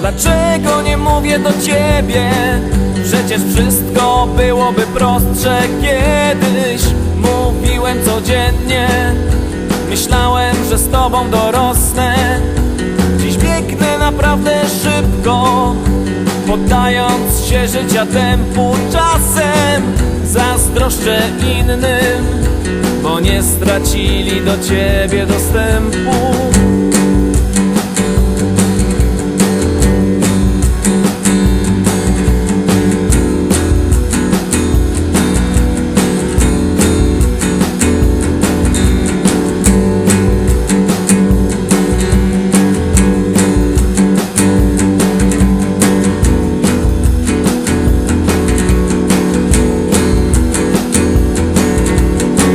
Dlaczego nie mówię do ciebie? Przecież wszystko byłoby prostsze kiedyś. Mówiłem codziennie. Myślałem, że z tobą dorosnę. Dziś biegnę naprawdę szybko Poddając się życia tempu. Czasem zazdroszczę innym Bo nie stracili do ciebie dostępu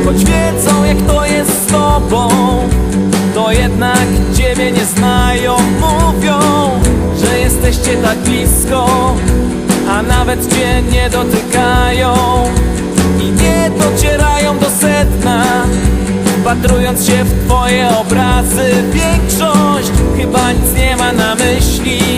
Choć wiedzą jak to jest z tobą To jednak ciebie nie znają. Mówią, że jesteście tak blisko A nawet cię nie dotykają. I nie docierają do sedna Wpatrując się w twoje obrazy. Większość chyba nic nie ma na myśli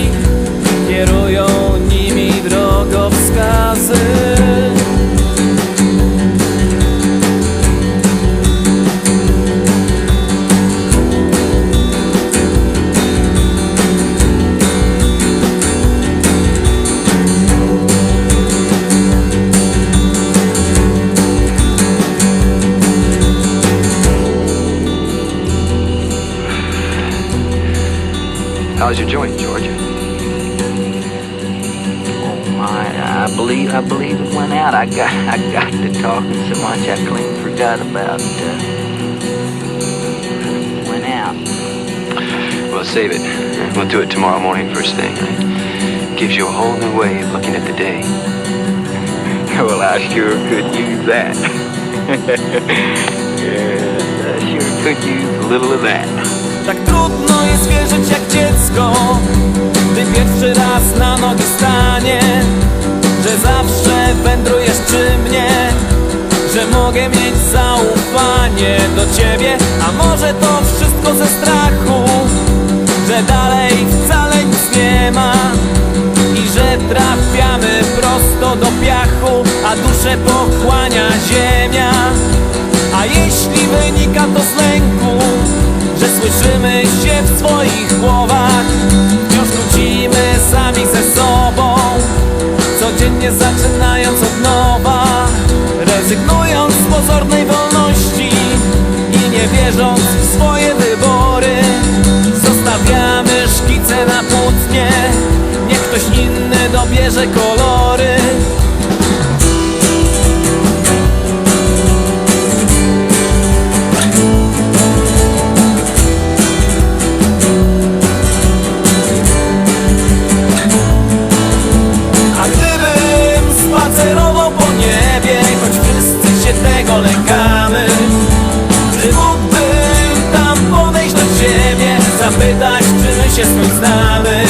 How's your joint, George? Oh my, I believe I believe it went out. I got I got to talking so much I clean forgot about uh, went out. Well, save it. We'll do it tomorrow morning first thing. Gives you a whole new way of looking at the day. Well, I sure could use that. yeah, I sure could use a little of that. Tak trudno jest wierzyć jak dziecko Gdy pierwszy raz na nogi stanie Że zawsze wędrujesz przy mnie Że mogę mieć zaufanie do ciebie A może to wszystko ze strachu Że dalej wcale nic nie ma I że trafiamy prosto do piachu A duszę pochłania ziemia. A jeśli wynika to z lęku słyszymy się w swoich głowach. Wciąż kłócimy sami ze sobą. Codziennie zaczynając od nowa. Rezygnując z pozornej wolności I nie wierząc w swoje wybory. Zostawiamy szkice na płótnie. Niech ktoś inny dobierze kolory Zapytać, czy się znamy.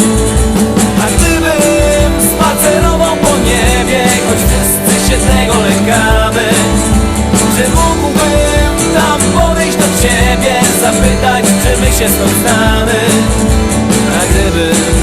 A gdybym spacerował po niebie Choć wszyscy się tego lękamy. Czy mógłbym tam podejść do ciebie Zapytać, czy my się znamy? A gdybym